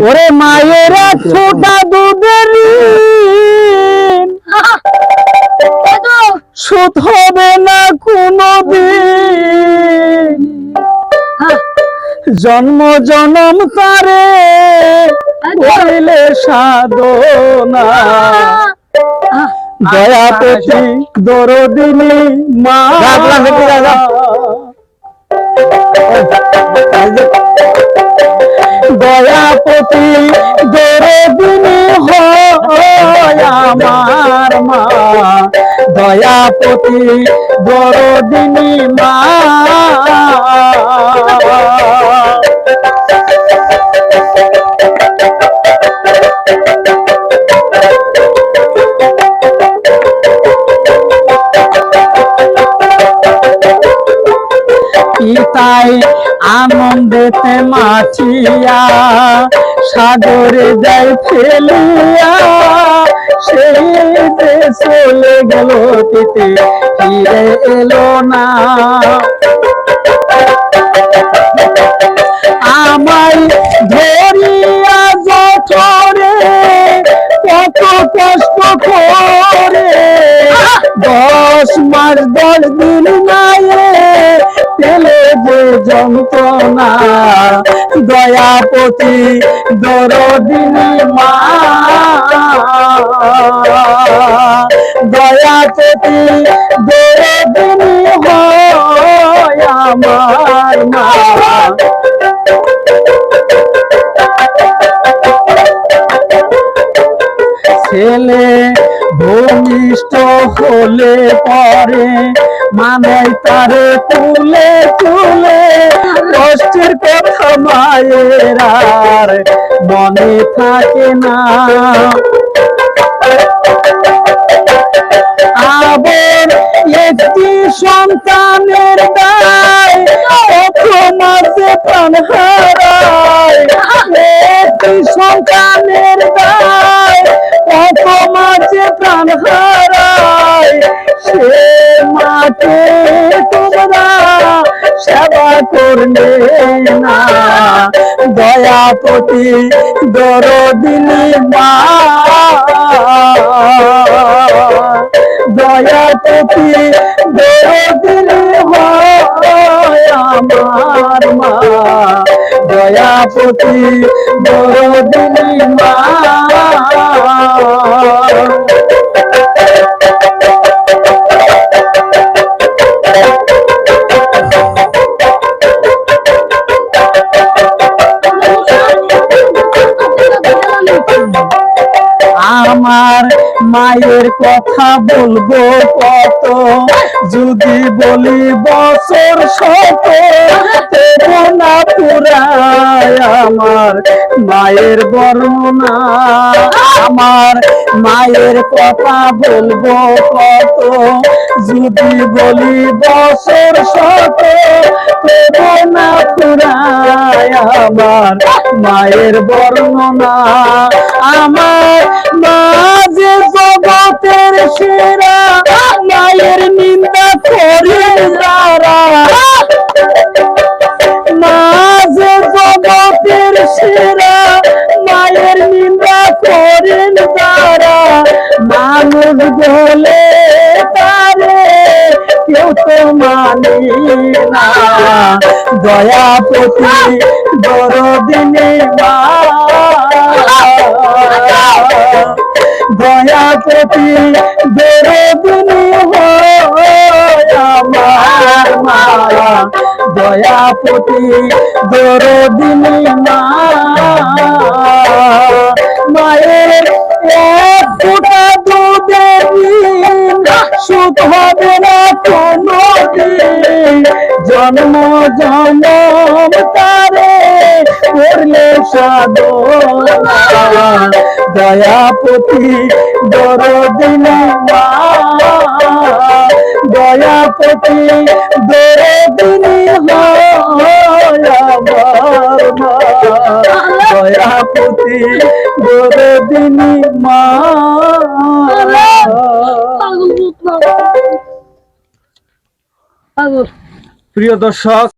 ওরে মায়ের ছোটা দুধের শোধ হবে না কোনো দিন জন্ম জনম তারে করিলে সাধনা। দয়া পেতি দরদিনী মা। দয়াপতি দরদিনী মা। পিতাই আনন্দেতে মাছিয়া সাগরে দেয় ফেলিয়া সেই চলে গেল পিতে ফিরে এলো না। আমার ধরিয়া জঠরে কত কষ্ট করে। দশ মাস দশ দিন নায়ে পেলে যে যন্ত্রণা। দয়াপতি দরদিনী মা। ছেলে ভূমিষ্ঠ হলে পরে মানে তারে তুলে তুলে কষ্টের কথা মায়ের আর মনে থাকে না। একটি সন্তানের দায় মাঝে প্রাণ হারায়। প্রাণ সে মাকে তোমরা সেবা করলে না। দয়াপতি মা। দয়াপতি দরদিনী মা দয়াপতি দরদিনী আমার মায়ের কথা বলব কত? যদি বলি বছর শত না পুরায় আমার মায়ের বর্ণনা। আমার মায়ের কথা বলব কত? যদি বলি বছর শত না পুরায় আমার মায়ের বর্ণনা। আমার জগতের সেরা মায়ের নিন্দা করে যারা মা যে জগতের সেরা মায়ের নিন্দা করেন তারা। মানুষ বলে তারে, কেউ তো মানে না। দয়াপতি দরদিনী মা দরদিনী হয় আমার মা দয়াপতি দরদিনী মা। মায়ের এক ফোঁটা দুধের সুখ হবে না কোনো দিন জন্ম তারে করলে সাধনা। দয়াপতি দরদিনী দয়াপতি দরদিনী দয়াপতি দরদিনী মা প্রিয় দর্শক